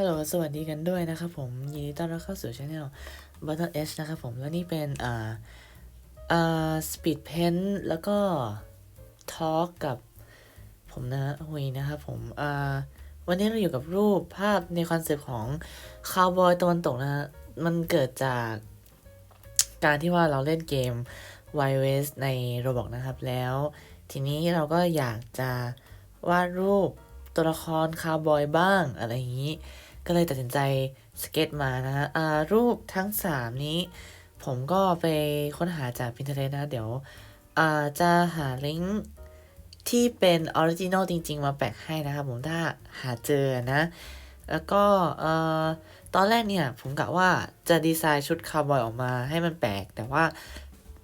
ฮัลโหล สวัสดีกันด้วยนะครับผม ยินดีต้อนรับเข้าสู่ช anel Button H นะครับผม แล้วนี่เป็นอ่าอ่า Speed Pen แล้วก็ Talk กับผมนะฮุยนะครับผม อ่า วันนี้เราอยู่กับรูปภาพในคอนเซปต์ของคาวบอยตะวันตกนะฮะ มันเกิดจากการที่ว่าเราเล่นเกม Wild West ใน Roblox นะครับ แล้ว ทีนี้เราก็อยากจะวาดรูปตัวละครคาวบอยบ้างอะไรอย่างนี้ ก็เลยตัดสินใจสเก็ตมานะฮะอ่ารูปทั้ง 3 นี้ ผมก็ไปค้นหาจาก Pinterest นะ เดี๋ยวอ่าจะหาลิงก์ที่เป็นออริจินอลจริง ๆ มาแปะให้นะครับผมถ้าหาเจอนะ แล้วก็เอ่อตอนแรกเนี่ย ผมกะว่าจะดีไซน์ชุดคาวบอยออกมาให้มันแปลก แต่ว่า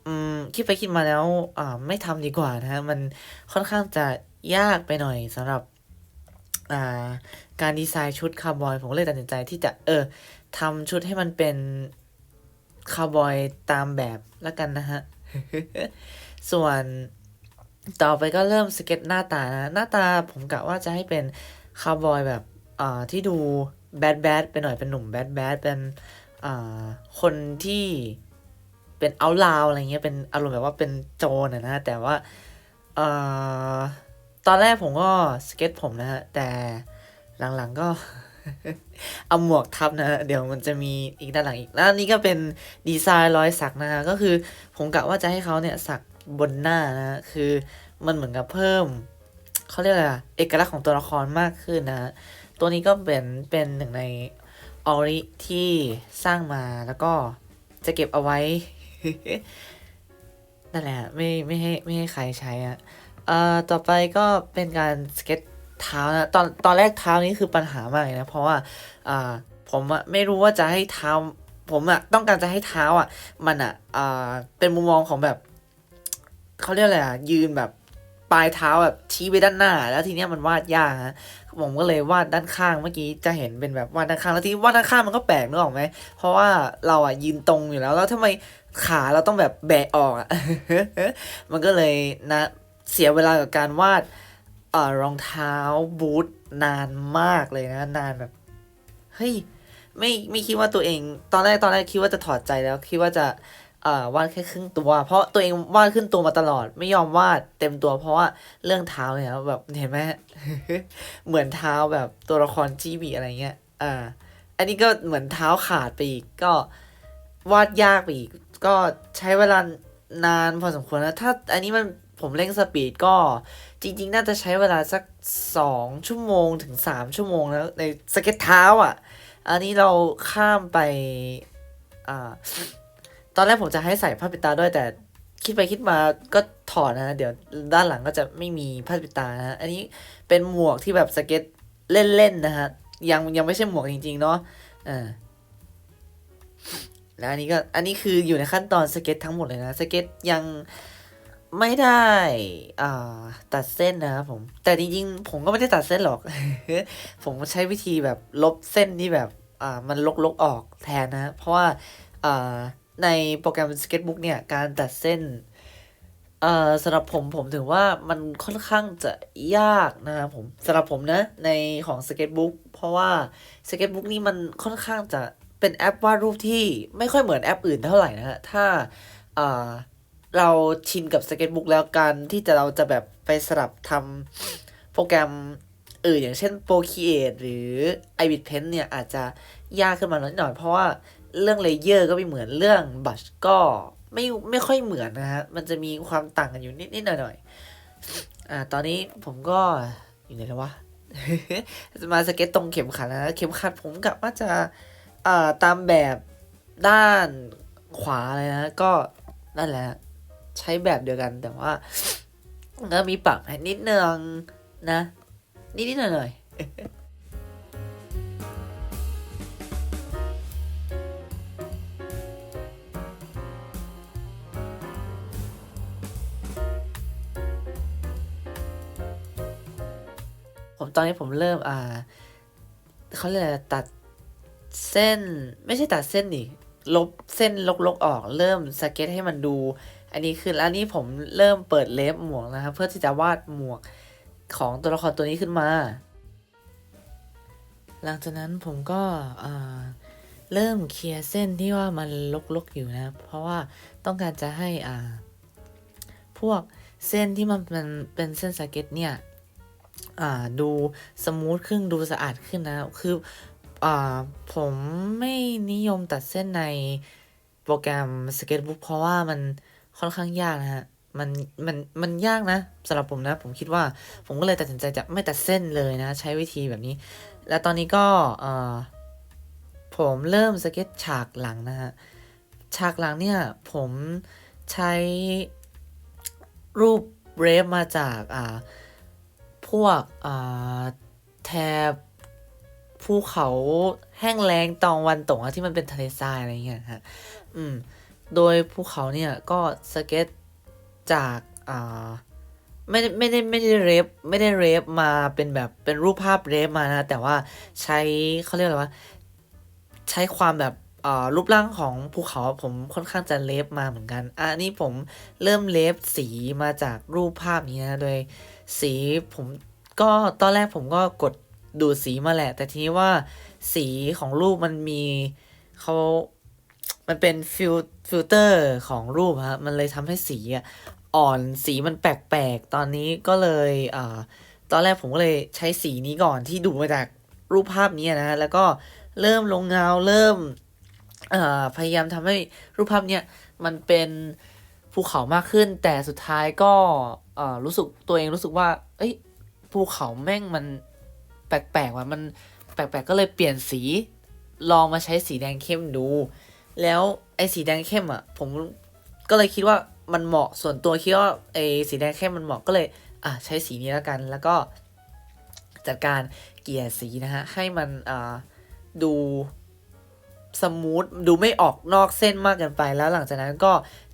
อืมคิดไปคิดมาแล้วอ่าไม่ทำดีกว่านะฮะ มันค่อนข้างจะยากไปหน่อยสำหรับ การดีไซน์ชุดคาวบอย ผมเลยตัดสินใจที่จะเออทำชุดให้มันเป็นคาวบอยตามแบบแล้วกันนะฮะ ส่วนต่อไปก็เริ่มสเก็ตหน้าตานะ หน้าตาผมกะว่าจะให้เป็นคาวบอยแบบอ่าที่ดูแบดแบดไปหน่อยเป็นหนุ่มแบดแบดเป็นอ่าคนที่เป็นเอาลาวอะไรเงี้ยเป็นอารมณ์แบบว่าเป็นโจรนะนะแต่ว่าอ่อ ตอนแรกผมก็สเก็ตผมนะฮะ แต่หลังๆก็เอาหมวกทับนะเดี๋ยวมันจะมีอีกด้านหลังอีกแล้วนนี้ก็เป็นดีไซน์รอยสักนะฮะก็คือผมกะว่าจะให้เขาเนี่ยสักบนหน้านะคือมันเหมือนกับเพิ่มเขาเรียกอะไรอะเอกลักษณ์ของตัวละครมากขึ้นนะตัวนี้ก็เป็นเป็นหนึ่งในออริที่สร้างมาแล้วก็จะเก็บเอาไว้นั่นแหละไม่ไม่ให้ไม่ให้ใครใช้อะ อ่อต่อไปก็เป็นการสเก็ตเท้านะตอนตอนแรกเท้านี้คือปัญหามากเลยนะเพราะว่าอ่าผมอะไม่รู้ว่าจะให้เท้า ผมอะต้องการจะให้เท้าอะมันอะอ่าเป็นมุมมองของแบบเขาเรียกอะไรอะยืนแบบปลายเท้าแบบชี้ไปด้านหน้า แล้วทีเนี้ยมันวาดยากฮะผมก็เลยวาดด้านข้างเมื่อกี้จะเห็นเป็นแบบวาดด้านข้างแล้วทีนี้วาดด้านข้างมันก็แปลกนึกออกไหมเพราะว่าเราอะยืนตรงอยู่แล้วแล้วทำไมขาเราต้องแบบแบะออกอะมันก็เลยนะ เสียเวลากับการวาดอรองเท้าบูทนานมากเลยนะ นานแบบ เฮ้ย ไม่ไม่คิดว่าตัวเอง ตอนแรกตอนแรกคิดว่าจะถอดใจแล้ว คิดว่าจะวาดแค่ครึ่งตัว เพราะตัวเองวาดขึ้นตัวมาตลอด ไม่ยอมวาดเต็มตัว เพราะว่าเรื่องเท้าเนี่ยแบบเห็นไหมเหมือนเท้าแบบตัวละครจีบีอะไรเงี้ยอ่าอันนี้ก็เหมือนเท้าขาดไปอีกก็วาดยากไปอีกก็ใช้เวลานานพอสมควรนะถ้าอันนี้มัน ผมเร่งสปีดก็จริง ๆ น่าจะใช้เวลาสักสองชั่วโมงถึงสามชั่วโมงแล้วในสเก็ตเท้าอะ อันนี้เราข้ามไป อ่า ตอนแรกผมจะให้ใส่ผ้าปิดตาด้วยแต่คิดไปคิดมาก็ถอดนะ เดี๋ยวด้านหลังก็จะไม่มีผ้าปิดตานะ อันนี้เป็นหมวกที่แบบสเก็ตเล่นๆนะฮะ ยังยังไม่ใช่หมวกจริง ๆ เนาะอ่าแล้วอันนี้ก็อันนี้คืออยู่ในขั้นตอนสเก็ตทั้งหมดเลยนะ สเก็ตยัง ไม่ได้อ่าตัดเส้นนะครับผม แต่จริงๆ ผมก็ไม่ได้ตัดเส้นหรอก ผมใช้วิธีแบบลบเส้นที่แบบอ่ามันลกๆออกแทนนะ เพราะว่าอ่าในโปรแกรม Sketchbook เนี่ย การตัดเส้นเอ่อสำหรับผมผมถือว่ามันค่อนข้างจะยากนะครับผมสำหรับผมนะในของ Sketchbook เพราะว่า Sketchbook นี่มันค่อนข้างจะเป็นแอปวาดรูปที่ไม่ค่อยเหมือนแอปอื่นเท่าไหร่นะฮะถ้าอ่า เราชินกับ Sketchbook แล้วการที่จะเราจะแบบไปสลับทำโปรแกรมอื่นอย่างเช่น Procreate หรือ i b i t Pen เนี่ย อาจจะยากขึ้นมาหน่อย เพราะว่าเรื่องเลเยอร์ก็ไม่เหมือนเรื่องบัชก็ไม่ไม่ค่อยเหมือนนะฮะ มันจะมีความต่างกันอยู่นิดนิดหน่อยหน่อยอ่า ตอนนี้ผมก็อยู่ไหนแล้ววะ จะมาสเก็ตตรงเข็มขัดนะเข็มขัดผมกะว่าจะอ่าตามแบบด้านขวาเลยนะ ก็นั่นแหละ ใช้แบบเดียวกันแต่ว่าก็มีปรับให้นิดนึงนะ นิดนิดหน่อยหน่อยผมตอนนี้ผมเริ่มอ่าเขาเรียกอะไรตัดเส้น ไม่ใช่ตัดเส้นดิลบเส้นลกๆออก เริ่มสเก็ตให้มันดู อันนี้คือแล้วนี่ผมเริ่มเปิดเล็บหมวกนะครับ เพื่อที่จะวาดหมวกของตัวละครตัวนี้ขึ้นมา หลังจากนั้นผมก็เริ่มเคลียร์เส้นที่ว่ามันลกๆอยู่นะครับ เพราะว่าต้องการจะให้อ่าพวกเส้นที่มันเป็นเป็นเส้นสเก็ตเนี่ยดูสมูทขึ้นดูสะอาดขึ้นนะคืออผมไม่นิยมตัดเส้นในโปรแกรม Sketchbook เพราะว่ามัน ค่อนข้างยากนะฮะมันมันมันยากนะสำหรับผมนะ ผมคิดว่าผมก็เลยตัดสินใจจะไม่ตัดเส้นเลยนะ ใช้วิธีแบบนี้ แล้วตอนนี้ก็เออผมเริ่มสเก็ตฉากหลังนะฮะฉากหลังเนี่ยผมใช้รูปเรฟมาจากอ่าพวกอ่าแถบภูเขาแห้งแล้งตอนวันตกอะที่มันเป็นทะเลทรายอะไรเงี้ยฮะ อืม โดยภูเขาเนี่ยก็สเก็ตจากอ่าไม่ได้ไม่ได้ไม่ได้เรฟไม่ได้เรฟมาเป็นแบบเป็นรูปภาพเรฟมานะ แต่ว่าใช้เขาเรียกอะไรว่าใช้ความแบบอ่รูปร่างของภูเขาผมค่อนข้างจะเลฟมาเหมือนกันอะอันนี้ผมเริ่มเลฟสีมาจากรูปภาพนี้นะโดยสีผมก็ตอนแรกผมก็กดดูสีมาแหละ แต่ทีนี้ว่าสีของรูปมันมีเขา มันเป็นฟิลฟิลเตอร์ของรูปฮะ มันเลยทำให้สีอะอ่อนสีมันแปลกๆ ตอนนี้ก็เลยอ่าตอนแรกผมก็เลยใช้สีนี้ก่อนที่ดูมาจากรูปภาพนี้นะ แล้วก็เริ่มลงเงาเริ่มพยายามทำให้รูปภาพเนี้ยมันเป็นภูเขามากขึ้น แต่สุดท้ายก็รู้สึกตัวเองรู้สึกว่า เอ้ยภูเขาแม่งมันแปลกๆว่ะมันแปลกๆก็เลยเปลี่ยนสี ลองมาใช้สีแดงเข้มดู แล้วไอ้สีแดงเข้มอะ ผมก็เลยคิดว่ามันเหมาะส่วนตัวคิดว่าไอ้สีแดงเข้มมันเหมาะก็เลยอะใช้สีนี้แล้วกัน แล้วก็จัดการเกลี่ยสีนะฮะ ให้มันอ่าดูสมูทดูไม่ออกนอกเส้นมากเกินไปแล้วหลังจากนั้นก็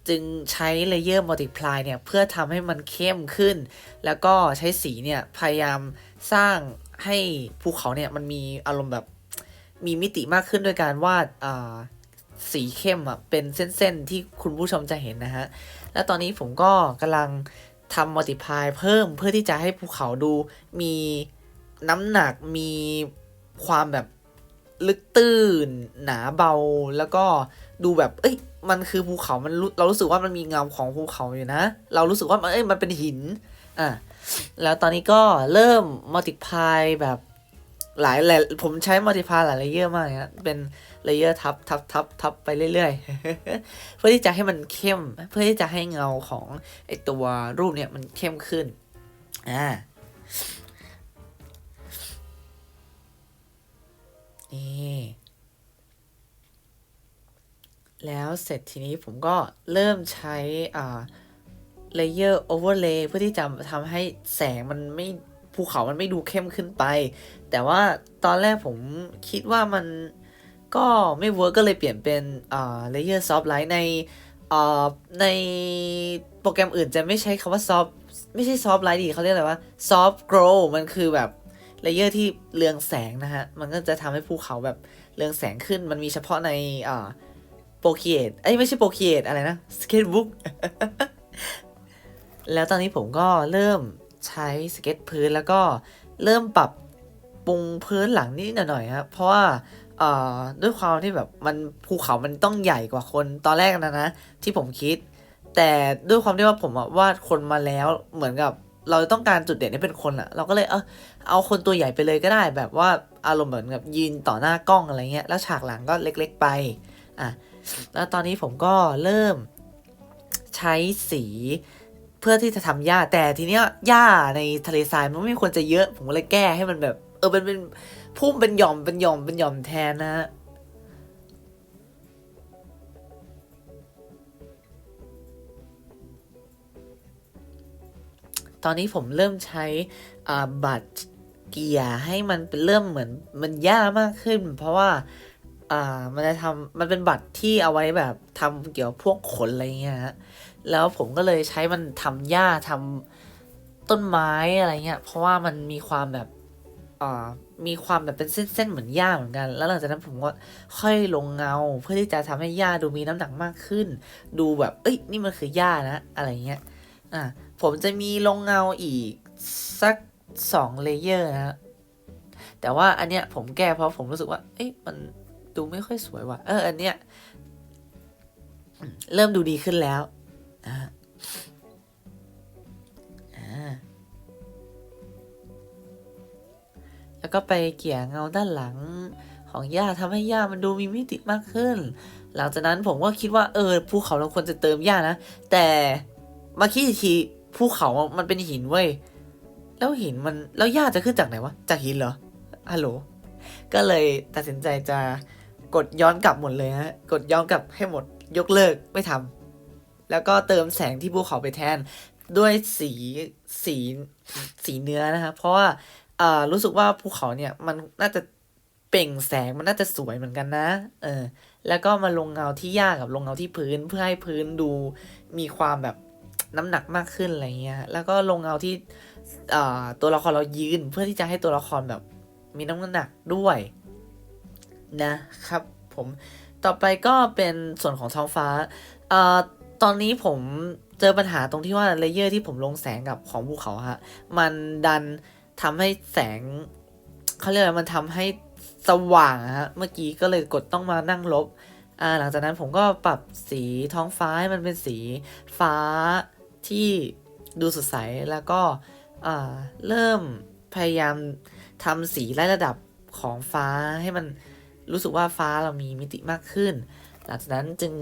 จึงใช้เลเยอร์มัลติพลายเนี่ย เพื่อทำให้มันเข้มขึ้น แล้วก็ใช้สีเนี่ย พยายามสร้างให้ภูเขาเนี่ย มันมีอารมณ์แบบมีมิติมากขึ้นโดยการวาดอ่า สีเข้มอะเป็นเส้นๆที่คุณผู้ชมจะเห็นนะฮะ แล้วตอนนี้ผมก็กำลังทำมัลติพายเพิ่มเพื่อที่จะให้ภูเขาดูมีน้ำหนักมีความแบบลึกตื้น หนาเบาแล้วก็ดูแบบ เอ้ย มันคือภูเขามันรู้เรารู้สึกว่ามันมีเงาของภูเขาอยู่นะ เรารู้สึกว่ามันเอ้ยมันเป็นหินอะแล้วตอนนี้ก็เริ่มมัลติพายแบบ หลายหลายผมใช้มัลติพาหลายเลเยอร์มากนะเป็นเลเยอร์ทับทับทับทับไปเรื่อยๆ เพื่อที่จะให้มันเข้ม เพื่อที่จะให้เงาของไอตัวรูปเนี่ยมันเข้มขึ้น อ่า นี่แล้วเสร็จทีนี้ผมก็เริ่มใช้อ่าเลเยอร์โอเวอร์เลย์เพื่อที่จะทำให้แสงมันไม่ภูเขามันไม่ดูเข้มขึ้นไป แต่ว่าตอนแรกผมคิดว่ามันก็ไม่เวิร์กก็เลยเปลี่ยนเป็นอ่าเลเยอร์ซอฟไลท์ในอ่าในโปรแกรมอื่นจะไม่ใช้คำว่าซอฟไม่ใช่ซอฟไลท์ดิเขาเรียกอะไรว่าซอฟโกรมันคือแบบเลเยอร์ที่เรืองแสงนะฮะ มันก็จะทำให้ภูเขาแบบเรืองแสงขึ้น มันมีเฉพาะในอ่าโปรเคียเอ้ยไม่ใช่โปรเคียอะไรนะสเก็ตบุ๊กแล้วตอนนี้ผมก็เริ่มใช้สเก็ตพื้นแล้วก็เริ่มปรับ รุงพื้นหลังนิดหน่อยครับเพราะว่าด้วยความที่แบบมันภูเขามันต้องใหญ่กว่าคนตอนแรกนะนะ ที่ผมคิด แต่ด้วยความที่ว่าผมวาดคนมาแล้วเหมือนกับเราต้องการจุดเด่นให้เป็นคนอะเราก็เลยเออเอาคนตัวใหญ่ไปเลยก็ได้ แบบว่าอารมณ์เหมือนกับยืนต่อหน้ากล้องอะไรเงี้ยแล้วฉากหลังก็เล็กๆไปอะแล้วตอนนี้ผมก็เริ่มใช้สี เพื่อที่จะทำหญ้าแต่ทีเนี้ยหญ้าในทะเลทรายมันไม่ควรจะเยอะ ผมก็เลยแก้ให้มันแบบ เออเป็นเป็นพุ่มเป็นหย่อมเป็นหย่อมเป็นหย่อมแทนนะฮะตอนนี้ผมเริ่มใช้อ่าบัตรเกียร์ให้มันเป็นเริ่มเหมือนมันหญ้ามากขึ้น เพราะว่าอ่ามันจะทำมันเป็นบัตรที่เอาไว้แบบทำเกี่ยวกับพวกขนอะไรเงี้ยฮะ แล้วผมก็เลยใช้มันทำหญ้าทำต้นไม้อะไรเงี้ย เพราะว่ามันมีความแบบอ่ามีความแบบเป็นเส้นๆเหมือนหญ้าเหมือนกัน แล้วหลังจากนั้นผมก็ค่อยลงเงา เพื่อที่จะทำให้หญ้าดูมีน้ำหนักมากขึ้น ดูแบบ เอ้ย นี่มันคือหญ้านะ อะไรเงี้ย อะผมจะมีลงเงาอีกสักสองเลเยอร์นะแต่ว่าอันเนี้ยผมแก้เพราะผมรู้สึกว่า เอ๊ะมันดูไม่ค่อยสวยว่ะ เออ อันเนี้ยเริ่มดูดีขึ้นแล้ว แล้วก็ไปเกี่ยเงาด้านหลังของหญ้าทำให้หญ้ามันดูมีมิติมากขึ้น หลังจากนั้นผมก็คิดว่าเออภูเขาเราควรจะเติมหญ้านะ แต่มาคิดอีกทีภูเขามันเป็นหินเว้ย แล้วหินมันแล้วหญ้าจะขึ้นจากไหนวะ จากหินเหรอ ฮัลโหล ก็เลยตัดสินใจจะกดย้อนกลับหมดเลยฮะ กดย้อนกลับให้หมด ยกเลิกไม่ทำแล้วก็เติมแสงที่ภูเขาไปแทนด้วยสีสีสีเนื้อนะครับ เพราะว่า อ่ารู้สึกว่าภูเขาเนี่ยมันน่าจะเปล่งแสงมันน่าจะสวยเหมือนกันนะ เออ แล้วก็มาลงเงาที่หญ้ากับลงเงาที่พื้นเพื่อให้พื้นดูมีความแบบน้ำหนักมากขึ้นอะไรเงี้ย แล้วก็ลงเงาที่อ่าตัวละครเรายืนเพื่อที่จะให้ตัวละครแบบมีน้ำหนักด้วยนะครับผมต่อไปก็เป็นส่วนของท้องฟ้าอ่าตอนนี้ผมเจอปัญหาตรงที่ว่าเลเยอร์ที่ผมลงแสงกับของภูเขาฮะมันดัน ทำให้แสงเขาเรียกอะไรมันทำให้สว่างฮะเมื่อกี้ก็เลยกดต้องมานั่งลบอ่าหลังจากนั้นผมก็ปรับสีท้องฟ้าให้มันเป็นสีฟ้าที่ดูสดใสแล้วก็อ่าเริ่มพยายามทำสีไล่ระดับของฟ้าให้มันรู้สึกว่าฟ้าเรามีมิติมากขึ้น หลังจากนั้นจึง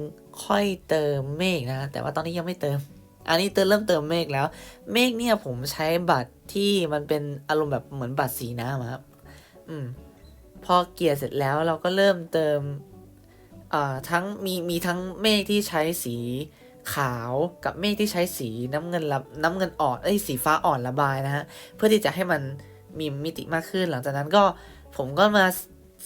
ค่อยเติมเมฆนะ แต่ว่าตอนนี้ยังไม่เติม อันนี้เติมเริ่มเติมเมฆแล้ว เมฆเนี่ยผมใช้บัตรที่มันเป็นอารมณ์แบบเหมือนบัตรสีน้ำครับ อืม พอเกลี่ยเสร็จแล้วเราก็เริ่มเติมอ่าทั้งมีมีทั้งเมฆที่ใช้สีขาวกับเมฆที่ใช้สีน้ำเงินระน้ำเงินอ่อนเอ้ยสีฟ้าอ่อนระบายนะฮะ เพื่อที่จะให้มันมีมิติมากขึ้น หลังจากนั้นก็ผมก็มา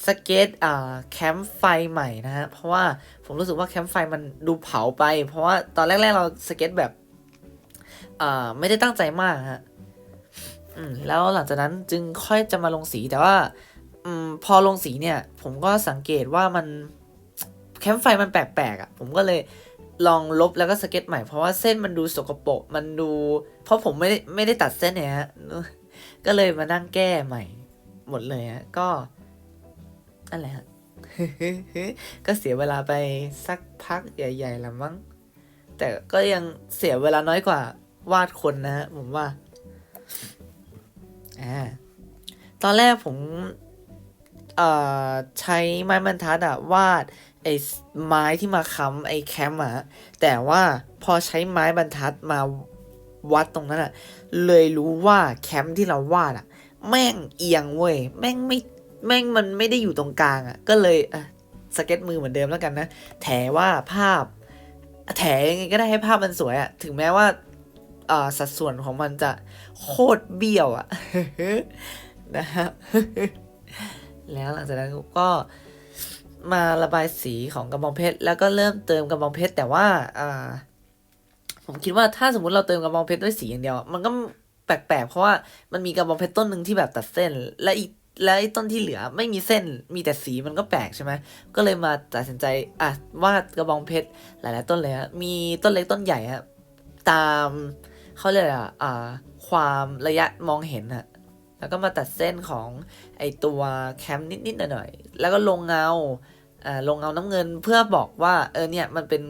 สเก็ตอ่าแคมป์ไฟใหม่นะฮะ เพราะว่าผมรู้สึกว่าแคมป์ไฟมันดูเผาไป เพราะว่าตอนแรก ๆ เราสเก็ตแบบ อ่าไม่ได้ตั้งใจมากฮะอืมแล้วหลังจากนั้นจึงค่อยจะมาลงสีแต่ว่า อืมพอลงสีเนี่ย ผมก็สังเกตว่ามันแคมไฟมันแปลกๆอะ่ะ ผมก็เลยลองลบแล้วก็สเก็ตใหม่เพราะว่าเส้นมันดูสกปรกมันดู เพราะผมไม่ได้ไม่ได้ตัดเส้นเนี่ยฮะก็เลยมานั่งแก้ใหม่ หมดเลยฮะก็นั่นแหละฮะก็เสียเวลาไปสักพักใหญ่ๆแล้วมั้งแต่ก็ยังเสียเวลาน้อยกว่า วาดคนนะฮะผมว่าอ่าตอนแรกผมเอ่อใช้ไม้บรรทัดอะวาดไอ้ไม้ที่มาค้ำไอ้แคมป์อะแต่ว่าพอใช้ไม้บรรทัดมาวัดตรงนั้นอะเลยรู้ว่าแคมป์ที่เราวาดอะแม่งเอียงเว้ยแม่งไม่แม่งมันไม่ได้อยู่ตรงกลางอะก็เลยอะสเก็ตมือเหมือนเดิมแล้วกันนะแถว่าภาพแถยังไงก็ได้ให้ภาพมันสวยอะถึงแม้ว่า สัดส่วนของมันจะโคตรเบี้ยวอะนะครับแล้วหลังจากนั้นก็มาระบายสีของกระบองเพชรแล้วก็เริ่มเติมกระบองเพชรแต่ว่าอ่าผมคิดว่าถ้าสมมติเราเติมกระบองเพชรด้วยสีอย่างเดียว มันก็แปลกๆเพราะว่ามันมีกระบองเพชรต้นหนึ่งที่แบบตัดเส้น และอีกและไอ้ต้นที่เหลือไม่มีเส้นมีแต่สีมันก็แปลกใช่ไหมก็เลยมาตัดสินใจอะวาดกระบองเพชรหลาย ๆ ต้นเลยฮะมีต้นเล็กต้นใหญ่ฮะตาม เขาเรียกอะไรอะอ่าความระยะมองเห็นฮะแล้วก็มาตัดเส้นของไอตัวแคมป์นิดๆหน่อยๆแล้วก็ลงเงาอ่าลงเงาน้ำเงินเพื่อบอกว่าเออเนี่ยมันเป็น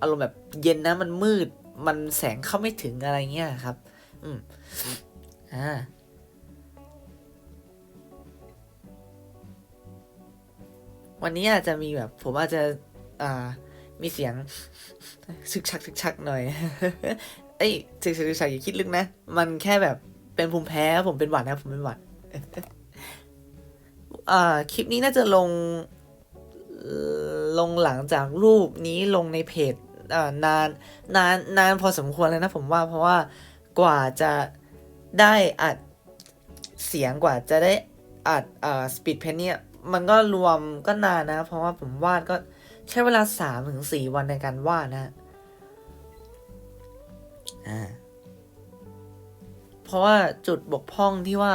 อารมณ์แบบเย็นนะมันมืดมันแสงเข้าไม่ถึงอะไรเงี้ยครับ อืมอ่าวันนี้อาจจะมีแบบ ผมอาจจะอ่ามีเสียงชึกชักชึกชักหน่อย เอ้ยชึกชักชึกชักอย่าคิดลึกนะ มันแค่แบบเป็นภูมิแพ้ผมเป็นหวัดนะผมเป็นหวัดอ่าคลิปนี้น่าจะลงลงหลังจากรูปนี้ลงในเพจอ่านานนานนานพอสมควรเลยนะผมว่าเพราะว่ากว่าจะได้อัดเสียงกว่าจะได้อัดอ่าสปีดเพนเนี่ยมันก็รวมก็นานนะ เพราะว่าผมวาดก็ใช้เวลาสามถึงสี่วันในการวาดนะ อ่าเพราะว่าจุดบกพร่องที่ว่า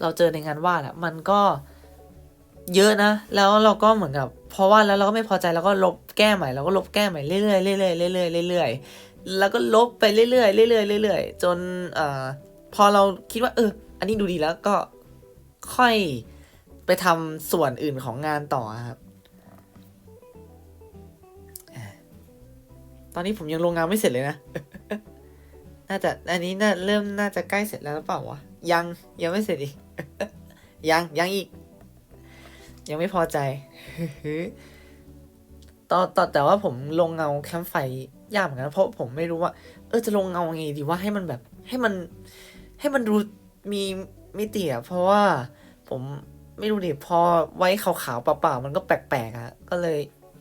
เราเจอในงานวาดอะมันก็เยอะนะ แล้วเราก็เหมือนกับ เพอวาดแล้วเราก็ไม่พอใจเราก็ลบแก้ใหม่เราก็ลบแก้ใหม่เรื่อยๆเรื่อยๆเรื่อยๆเรื่อยๆแล้วก็ลบไปเรื่อยๆเรื่อยๆเรื่อยๆจนเอ่อพอเราคิดว่า เออ อันนี้ดูดีแล้วก็ค่อยไปทำส่วนอื่นของงานต่อครับตอนนี้ผมยังลงงานไม่เสร็จเลยนะ น่าจะอันนี้น่าเริ่มน่าจะใกล้เสร็จแล้วหรือเปล่าวะยังยังไม่เสร็จอีก ยังยังอีก ยังไม่พอใจตอนตอนแต่ว่าผมลงเงาแคมป์ไฟยากเหมือนกันเพราะผมไม่รู้ว่า เออจะลงเงาไงดีว่าให้มันแบบให้มัน ให้มันดูมีมิติอะเพราะว่าผมไม่รู้ดิพอไว้ขาวๆเปล่าๆมันก็แปลกๆอะก็เลย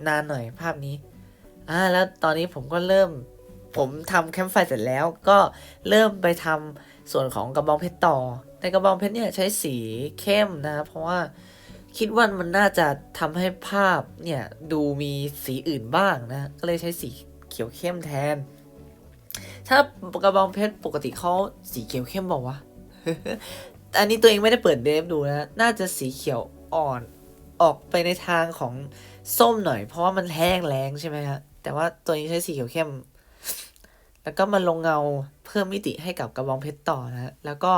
นานหน่อยภาพนี้ อ่า แล้วตอนนี้ผมก็เริ่ม ผมทำแคมป์ไฟเสร็จแล้วก็เริ่มไปทำส่วนของกระบองเพชรต่อ ในกระบองเพชรเนี่ยใช้สีเข้มนะเพราะว่าคิดว่ามันน่าจะทำให้ภาพเนี่ยดูมีสีอื่นบ้างนะก็เลยใช้สีเขียวเข้มแทน ถ้ากระบองเพชรปกติเขาสีเขียวเข้มบอกว่าวะอันนี้ตัวเองไม่ได้เปิดเดฟดูนะ น่าจะสีเขียวอ่อนออกไปในทางของส้มหน่อย เพราะว่ามันแห้งแรงใช่ไหมฮะ แต่ว่าตัวนี้ใช้สีเขียวเข้ม แล้วก็มาลงเงาเพิ่มมิติให้กับกระบองเพชรต่อนะแล้วก็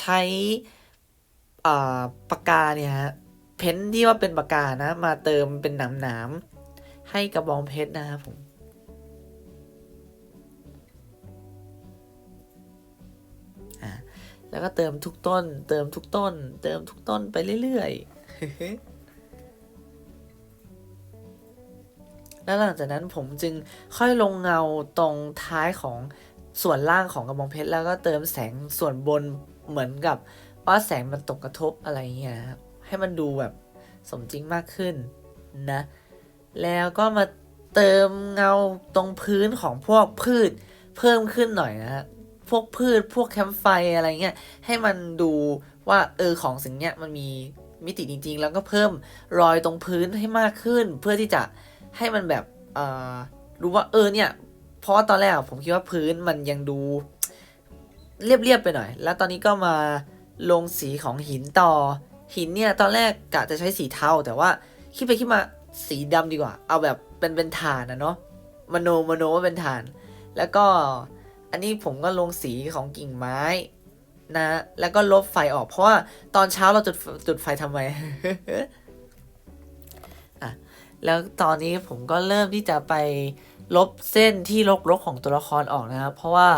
ใช้ปากกาเนี่ยฮะเพ้นท์ที่ว่าเป็นปากกานะ มาเติมเป็นหนามหนามๆให้กระบองเพชรนะครับผมแล้วก็เติมทุกต้น เติมทุกต้น เติมทุกต้นไปเรื่อยๆ แล้วหลังจากนั้นผมจึงค่อยลงเงาตรงท้ายของส่วนล่างของกระบองเพชร แล้วก็เติมแสงส่วนบนเหมือนกับว่าแสงมันตกกระทบอะไรเงี้ยครับให้มันดูแบบสมจริงมากขึ้นนะ แล้วก็มาเติมเงาตรงพื้นของพวกพืชเพิ่มขึ้นหน่อยนะฮะพวกพืชพวกแคมป์ไฟอะไรเงี้ยให้มันดูว่าเออของสิ่งเนี้ยมันมีมิติจริง ๆ แล้วก็เพิ่มรอยตรงพื้นให้มากขึ้น เพื่อที่จะ ให้มันแบบเออรู้ว่าเออเนี่ย เพราะว่าตอนแรกผมคิดว่าพื้นมันยังดู เรียบๆไปหน่อย แล้วตอนนี้ก็มาลงสีของหินต่อ หินเนี่ยตอนแรกกะจะใช้สีเทาแต่ว่าคิดไปคิดมาสีดำดีกว่า เอาแบบเป็นเป็นฐานนะเนาะมโนมโนว่าเป็นฐาน แล้วก็อันนี้ผมก็ลงสีของกิ่งไม้นะ แล้วก็ลบไฟออกเพราะว่าตอนเช้าเราจุดจุดไฟทำไม แล้วตอนนี้ผมก็เริ่มที่จะไปลบเส้นที่รกๆของตัวละครออกนะครับ เพราะว่า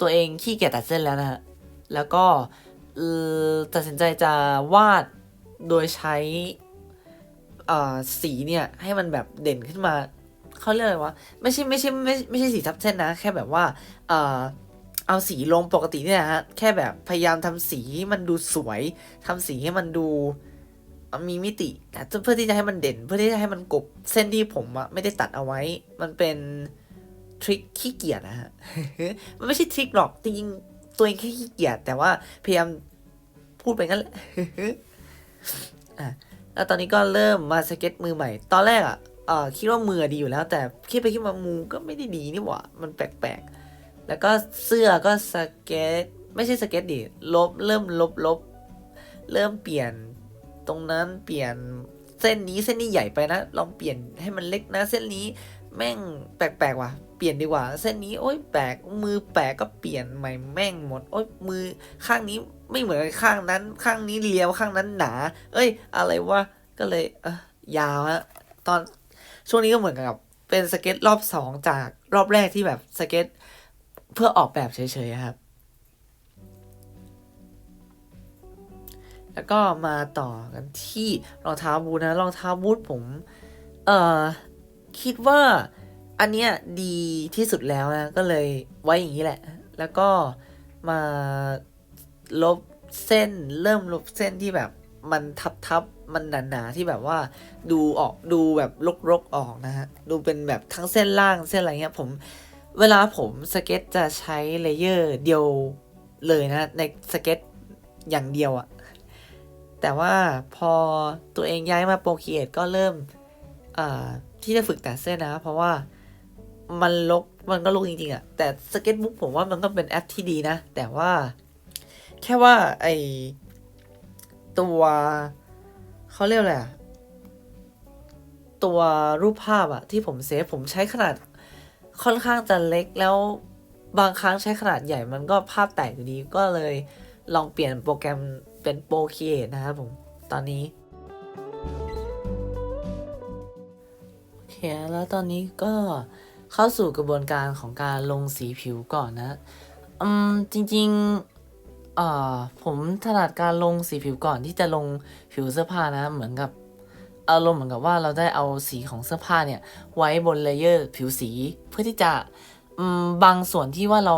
ตัวเองขี้เกียจตัดเส้นแล้วนะฮะ แล้วก็ตัดสินใจจะวาดโดยใช้สีเนี่ยให้มันแบบเด่นขึ้นมาเขาเรียกอะไรวะไม่ใช่ไม่ใช่ไม่ไม่ใช่สีทับเส้นนะ แค่แบบว่าเออเอาสีลงปกติเนี่ยนะฮะ แค่แบบพยายามทำสีให้มันดูสวยทำสีให้มันดู มีมิตินะเพื่อที่จะให้มันเด่น เพื่อที่จะให้มันกบเส้นที่ผมอะไม่ได้ตัดเอาไว้ มันเป็นทริคขี้เกียจนะฮะ มันไม่ใช่ทริคหรอก จริงๆ ตัวเองแค่ขี้เกียจ แต่ว่าพยายามพูดไปงั้นแหละอะแล้วตอนนี้ก็เริ่มมาสเก็ตมือใหม่ ตอนแรกอะเออคิดว่ามือดีอยู่แล้ว แต่คิดไปคิดมามือก็ไม่ได้ดีนี่หว่า มันแปลกๆ แล้วก็เสื้อก็สเก็ต ไม่ใช่สเก็ตดิ ลบ เริ่มลบลบ เริ่มเปลี่ยน ตรงนั้นเปลี่ยนเส้นนี้เส้นนี้ใหญ่ไปนะ ลองเปลี่ยนให้มันเล็กนะ เส้นนี้แม่งแปลกๆว่ะ เปลี่ยนดีกว่า เส้นนี้โอ๊ยแปลก มือแปลกก็เปลี่ยนใหม่แม่งหมด โอ๊ยมือข้างนี้ไม่เหมือนข้างนั้น ข้างนี้เรียวข้างนั้นหนา เอ้ย อะไรวะ ก็เลยเออยาวฮะ ตอนช่วงนี้ก็เหมือนกับเป็นสเก็ตรอบสองจากรอบแรกที่แบบสเก็ตเพื่อออกแบบเฉยๆครับ แล้วก็มาต่อกันที่รองเท้าบูทนะรองเท้าบูทผมเอ่อคิดว่าอันเนี้ยดีที่สุดแล้วนะ ก็เลยไว้อย่างนี้แหละ แล้วก็มาลบเส้นเริ่มลบเส้นที่แบบมันทับทับมันหนาๆที่แบบว่าดูออกดูแบบรกๆออกนะฮะ ดูเป็นแบบทั้งเส้นล่างเส้นอะไรเงี้ยผมเวลาผมสเก็ตจะใช้เลเยอร์เดียวเลยนะ ในสเก็ตอย่างเดียวอะ แต่ว่าพอตัวเองย้ายมาโปรคีเอทก็เริ่มที่จะฝึกแต่เส้นนะ เพราะว่ามันลกมันก็ลกจริงๆอะแต่สเก็ตบุ๊กผมว่ามันก็เป็นแอปที่ดีนะ แต่ว่าแค่ว่าไอตัวเขาเรียกอะไรอะตัวรูปภาพอะที่ผมเซฟผมใช้ขนาดค่อนข้างจะเล็กแล้วบางครั้งใช้ขนาดใหญ่มันก็ภาพแตกอยู่ดีก็เลยลองเปลี่ยนโปรแกรม เป็นโปรคีเอทนะครับผม ตอนนี้ โอเค แล้วตอนนี้ก็เข้าสู่กระบวนการของการลงสีผิวก่อนนะ อืม จริงๆเอ่อผมถนัดการลงสีผิวก่อนที่จะลงผิวเสื้อผ้านะ เหมือนกับอารมณ์เหมือนกับว่าเราได้เอาสีของเสื้อผ้าเนี่ย ไว้บนเลเยอร์ผิวสีเพื่อที่จะบางส่วนที่ว่าเรา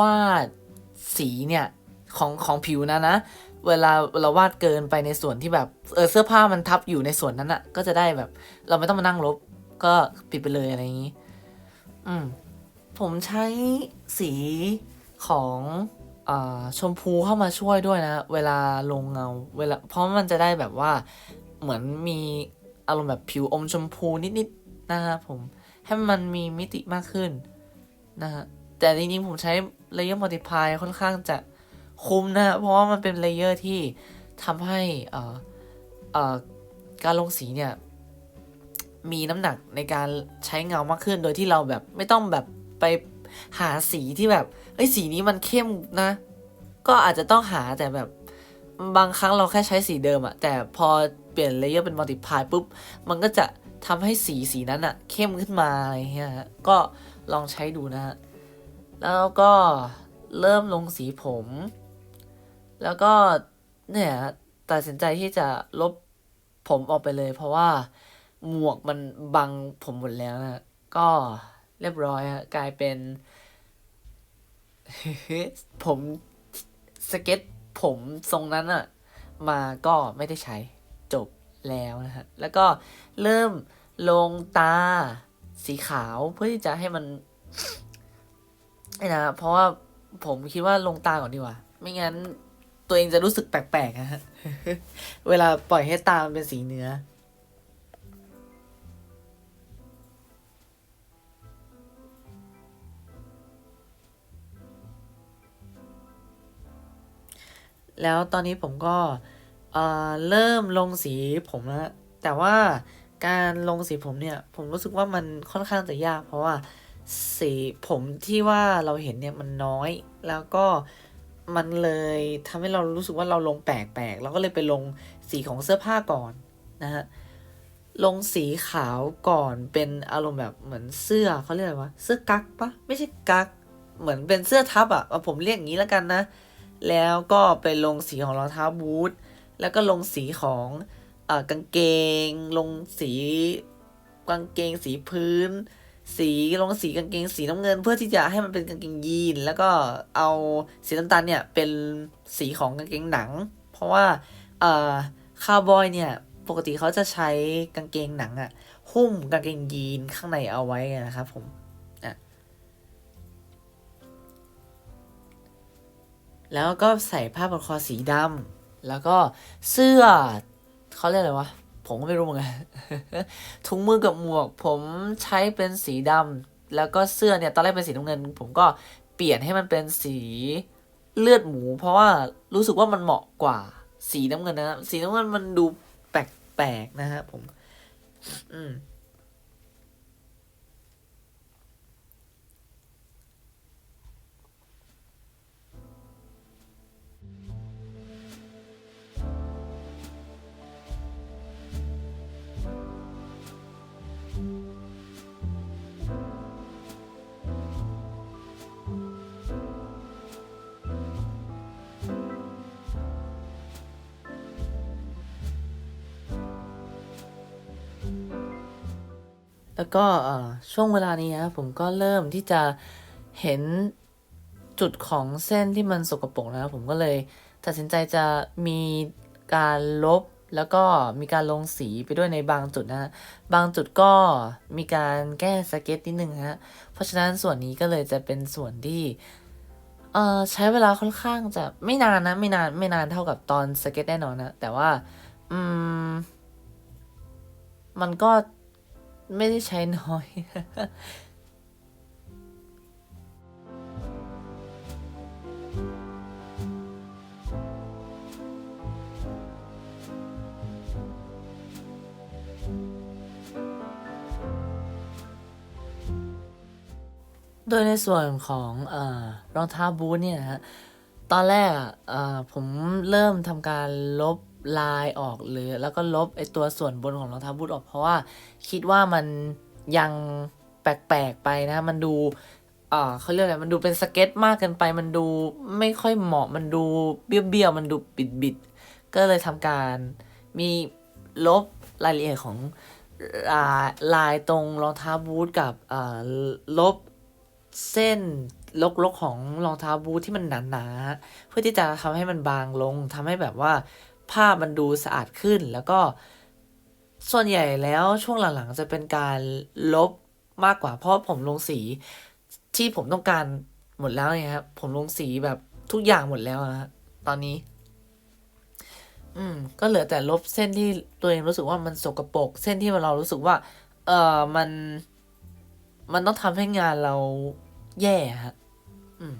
วาดสีเนี่ย ของของผิวนะนะ เวลาเราวาดเกินไปในส่วนที่แบบเออเสื้อผ้ามันทับอยู่ในส่วนนั้นอะ่ะ ก็จะได้แบบ เราไม่ต้องมานั่งลบ ก็ปิดไปเลยอะไรอย่างนี้ อืม ผมใช้สีของอชมพูเข้ามาช่วยด้วยนะ เวลาลงเงา เวลา เพราะมันจะได้แบบว่าเหมือนมีอารมณ์แบบผิวอมชมพูนิดๆนะครับผม ให้มันมีมิติมากขึ้นนะฮะแต่จริงๆผมใช้เลเยอร์มัลติพายค่อนข้างจะ คุ้มนะ เพราะว่ามันเป็นเลเยอร์ที่ทำให้เอ่อเออการลงสีเนี่ย มีน้ำหนักในการใช้เงามากขึ้น โดยที่เราแบบไม่ต้องแบบไปหาสีที่แบบเอ้ยสีนี้มันเข้มนะ ก็อาจจะต้องหาแต่แบบบางครั้งเราแค่ใช้สีเดิมอะแต่พอเปลี่ยนเลเยอร์เป็นมัลติพายปุ๊บ มันก็จะทำให้สีสีนั้นอะเข้มขึ้นมาอะไรเงี้ยฮะก็ลองใช้ดูนะฮะแล้วก็เริ่มลงสีผม แล้วก็เนี่ยตัดสินใจที่จะลบผมออกไปเลย เพราะว่าหมวกมันบังผมหมดแล้วนะก็เรียบร้อยฮะกลายเป็น ผมสเก็ตผมทรงนั้นอะมาก็ไม่ได้ใช้จบแล้วนะฮะ แล้วก็เริ่มลงตาสีขาวเพื่อที่จะให้มันนะ เพราะว่าผมคิดว่าลงตาก่อนดีกว่า ไม่งั้น ตัวเองจะรู้สึกแปลกๆนะฮะ เวลาปล่อยให้ตามันเป็นสีเนื้อ แล้วตอนนี้ผมก็เเริ่มลงสีผมแล้ว แต่ว่าการลงสีผมเนี่ย ผมรู้สึกว่ามันค่อนข้างจะยาก เพราะว่าสีผมที่ว่าเราเห็นเนี่ยมันน้อย แล้วก็ มันเลยทำให้เรารู้สึกว่าเราลงแปลกๆเราก็เลยไปลงสีของเสื้อผ้าก่อนนะฮะลงสีขาวก่อนเป็นอารมณ์แบบเหมือนเสื้อเขาเรียกอะไรวะเสื้อกั๊กปะไม่ใช่กั๊กเหมือนเป็นเสื้อทับอะเอาผมเรียกอย่างนี้แล้วกันนะ แล้วก็ไปลงสีของรองเท้าบูทแล้วก็ลงสีของอกางเกง ลงสีกางเกงสีพื้น สีลงสีกางเกงสีน้ำเงิน เพื่อที่จะให้มันเป็นกางเกงยีน แล้วก็เอาสีน้ำตาลเนี่ยเป็นสีของกางเกงหนัง เพราะว่าเอ่อคาวบอยเนี่ยปกติเขาจะใช้กางเกงหนังอะหุ้มกางเกงยีนข้างในเอาไว้นะครับผมอะแล้วก็ใส่ผ้าพันคอสีดำแล้วก็เสื้อเขาเรียกอะไรวะ ผมก็ไม่รู้เหมือนกันถุงมือกับหมวก ผมใช้เป็นสีดำแล้วก็เสื้อเนี่ยตอนแรกเป็นสีน้ำเงิน ผมก็เปลี่ยนให้มันเป็นสีเลือดหมู เพราะว่ารู้สึกว่ามันเหมาะกว่าสีน้ำเงินนะสีน้ำเงินมันดูแปลกๆนะฮะผม อืม แล้วก็ช่วงเวลานี้นะผมก็เริ่มที่จะเห็นจุดของเส้นที่มันสกปรกนะครับผมก็เลยตัดสินใจจะมีการลบแล้วก็มีการลงสีไปด้วยในบางจุดนะฮะ บางจุดก็มีการแก้สเก็ตนิดนึงฮะ เพราะฉะนั้นส่วนนี้ก็เลยจะเป็นส่วนที่เอ่อใช้เวลาค่อนข้างจะไม่นานนะ ไม่นานไม่นานเท่ากับตอนสเก็ตแน่นอนนะ แต่ว่า อืม มันก็ ไม่ได้ใช้น้อยโดยในส่วนของอรองเท้าบูทเนี่ยนะฮะ ตอนแรกอะผมเริ่มทำการลบ ลายออกหรือแล้วก็ลบไอตัวส่วนบนของรองเท้าบูทออก เพราะว่าคิดว่ามันยังแปลกๆไปนะ มันดูเอ่อเขาเรียกอะไรมันดูเป็นสเก็ตมากเกินไป มันดูไม่ค่อยเหมาะมันดูเบี้ยวๆมันดูบิดๆก็เลยทำการมีลบรายละเอียดของลายลายตรงรองเท้าบูทกับลบเส้นลกๆของรองเท้าบูทที่มันหนาๆเพื่อที่จะทำให้มันบางลงทำให้แบบว่า ภาพมันดูสะอาดขึ้น แล้วก็ส่วนใหญ่แล้วช่วงหลังๆ จะเป็นการลบมากกว่า เพราะผมลงสีที่ผมต้องการหมดแล้วไงครับผมลงสีแบบทุกอย่างหมดแล้วอะฮะตอนนี้ อืม ก็เหลือแต่ลบเส้นที่ตัวเองรู้สึกว่ามันสกปรกเส้นที่เรารู้สึกว่า เออมัน มันต้องทำให้งานเราแย่ฮะ อืม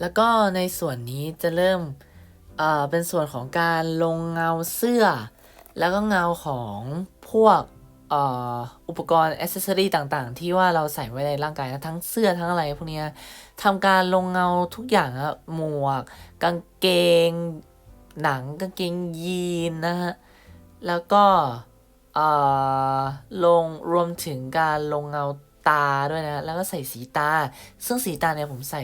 แล้วก็ในส่วนนี้จะเริ่มเอ่อเป็นส่วนของการลงเงาเสื้อ แล้วก็เงาของพวกเอ่ออุปกรณ์อ c เซอรีต่างๆ ที่ว่าเราใส่ไว้ในร่างกายนะทั้งเสื้อทั้งอะไรพวกนี้ทำการลงเงาทุกอย่างครับหมวก กางเกง หนังกางเกงยีนนะฮะแล้วก็ลงรวมถึงการลงเงาตาด้วยนะ แล้วก็ใส่สีตา ซึ่งสีตาเนี่ยผมใส่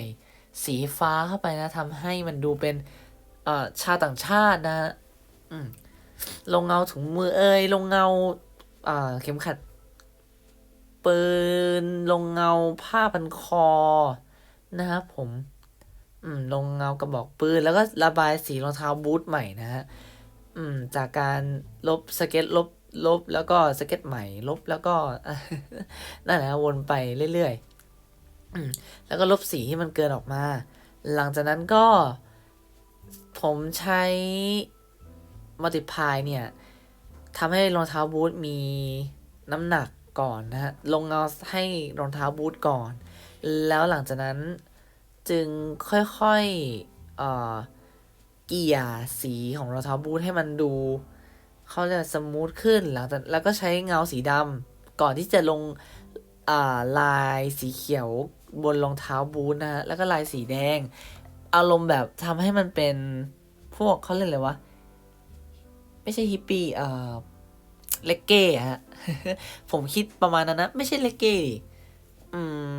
สีฟ้าเข้าไปนะทำให้มันดูเป็นเอ่อชาต่างชาตินะอืมลงเงาถุงมือเอยลงเงาอ่าเข็มขัดปืนลงเงาผ้าพันคอนะครับผมอืมลงเงากระบอกปืนแล้วก็ระบายสีรองเท้าบูทใหม่นะฮะอืมจากการลบสเก็ตลบลบแล้วก็สเก็ตใหม่ลบแล้วก็นั่นแหละวนไปเรื่อยๆ แล้วก็ลบสีที่มันเกินออกมา หลังจากนั้นก็ ผมใช้ Multiply เนี่ยทำให้รองเท้าบูทมีน้ำหนักก่อนนะฮะ ลงเงาให้รองเท้าบูทก่อน แล้วหลังจากนั้นจึงค่อยๆเอ่อเกี่ยสีของรองเท้าบูทให้มันดู เขาเรียกสมูทขึ้นหลังจากแล้วก็ใช้เงาสีดำก่อนที่จะลงอ่าลายสีเขียว บนรองเท้าบูทนะฮะแล้วก็ลายสีแดง อารมณ์แบบทำให้มันเป็นพวกเขาเรียกอะไรวะ ไม่ใช่ฮิปปี้เอ่อเลกเก้ฮะ ผมคิดประมาณนั้นนะ ไม่ใช่เลกเก้อืม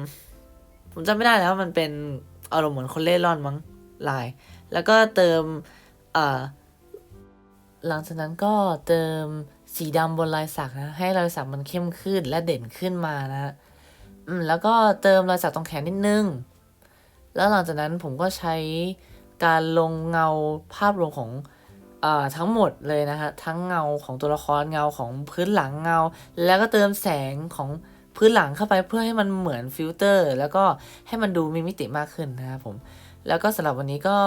ผมจำไม่ได้แล้วมันเป็นอารมณ์เหมือนคนเล่ร่อนมั้งลาย แล้วก็เติมอ่าหลังจากนั้นก็เติมสีดำบนรอยสักนะ ให้รอยสักมันเข้มขึ้นและเด่นขึ้นมานะ อืมแล้วก็เติมรอยสักตรงแขนนิดนึง แล้วหลังจากนั้นผมก็ใช้การลงเงาภาพรวมของอ่าทั้งหมดเลยนะฮะทั้งเงาของตัวละครเงาของพื้นหลังเงา แล้วก็เติมแสงของพื้นหลังเข้าไปเพื่อให้มันเหมือนฟิลเตอร์ แล้วก็ให้มันดูมีมิติมากขึ้นนะครับผม แล้วก็สำหรับวันนี้ก็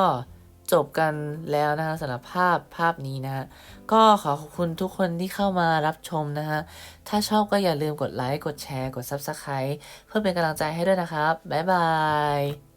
จบกันแล้วนะคะสำหรับภาพภาพนี้นะฮะก็ขอขอบคุณทุกคนที่เข้ามารับชมนะฮะ ถ้าชอบก็อย่าลืมกดไลค์ กดแชร์ กด Subscribe เพื่อเป็นกำลังใจให้ด้วยนะครับ บ๊ายบาย